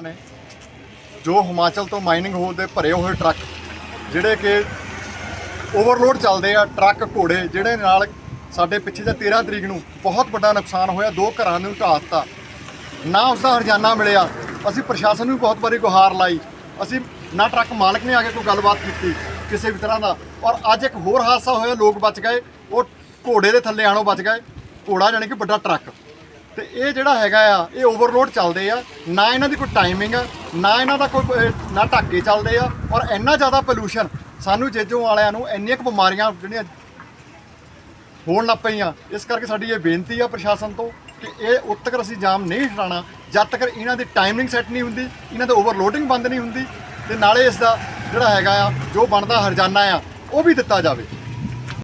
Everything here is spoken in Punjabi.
ਨੇ, ਜੋ ਹਿਮਾਚਲ ਤੋਂ ਮਾਈਨਿੰਗ ਹੋ ਦੇ ਭਰੇ ਹੋਏ ਟਰੱਕ, ਜਿਹੜੇ ਕਿ ਓਵਰਲੋਡ ਚੱਲਦੇ ਆ ਟਰੱਕ ਘੋੜੇ, ਜਿਹੜੇ ਨਾਲ ਸਾਡੇ ਪਿੱਛੇ ਜੇ 13 ਤਰੀਕ ਨੂੰ ਬਹੁਤ ਵੱਡਾ ਨੁਕਸਾਨ ਹੋਇਆ, ਦੋ ਘਰਾਂ ਨੂੰ ਢਾਹ ਦਿੱਤਾ। ਨਾ ਉਸ ਦਾ ਹਰਜਾਨਾ ਮਿਲਿਆ, ਅਸੀਂ ਪ੍ਰਸ਼ਾਸਨ ਨੂੰ ਵੀ ਬਹੁਤ ਵਾਰੀ ਗੁਹਾਰ ਲਾਈ। ਅਸੀਂ ਨਾ ਟਰੱਕ ਮਾਲਕ ਨੇ ਆ ਕੇ ਕੋਈ ਗੱਲਬਾਤ ਕੀਤੀ, ਕਿਸੇ ਵੀ ਤਰ੍ਹਾਂ ਦਾ। ਔਰ ਅੱਜ ਇੱਕ ਹੋਰ ਹਾਦਸਾ ਹੋਇਆ, ਲੋਕ ਬਚ ਗਏ, ਉਹ ਘੋੜੇ ਦੇ ਥੱਲੇ ਆਣੋਂ ਬਚ ਗਏ। ਘੋੜਾ ਜਾਣੀ ਕਿ ਵੱਡਾ ਟਰੱਕ। ਤੇ ਇਹ ਜਿਹੜਾ ਹੈਗਾ ਆ, ਇਹ ਓਵਰਲੋਡ ਚੱਲਦੇ ਆ। ਨਾ ਇਹਨਾਂ ਦੀ ਕੋਈ ਟਾਈਮਿੰਗ ਆ, ਨਾ ਇਹਨਾਂ ਦਾ ਕੋਈ ਨਾ ਢਾਕੇ ਚੱਲਦੇ ਆ। ਔਰ ਇੰਨਾ ਜ਼ਿਆਦਾ ਪੋਲੂਸ਼ਨ ਸਾਨੂੰ ਜੇਜੋ ਵਾਲਿਆਂ ਨੂੰ ਇੰਨੀਆਂ ਕੁ ਬਿਮਾਰੀਆਂ ਜਿਹੜੀਆਂ ਹੋਣ ਲੱਗ ਪਈਆਂ, ਇਸ ਕਰਕੇ ਸਾਡੀ ਇਹ ਬੇਨਤੀ ਆ ਪ੍ਰਸ਼ਾਸਨ ਤੋਂ ਕਿ ਇਹ ਉਦ ਤੱਕ ਅਸੀਂ ਜਾਮ ਨਹੀਂ ਹਟਾਉਣਾ। ਜਦ ਤੱਕ ਇਹਨਾਂ ਦੀ ਟਾਈਮਿੰਗ ਸੈੱਟ ਨਹੀਂ ਹੁੰਦੀ, ਇਹਨਾਂ ਦਾ ਓਵਰਲੋਡਿੰਗ ਬੰਦ ਨਹੀਂ ਹੁੰਦੀ, ਤੇ ਨਾਲੇ ਇਸ ਦਾ ਜਿਹੜਾ ਹੈਗਾ ਆ, ਜੋ ਬਣਦਾ ਹਰਜਾਨਾ ਆ, ਉਹ ਵੀ ਦਿੱਤਾ ਜਾਵੇ।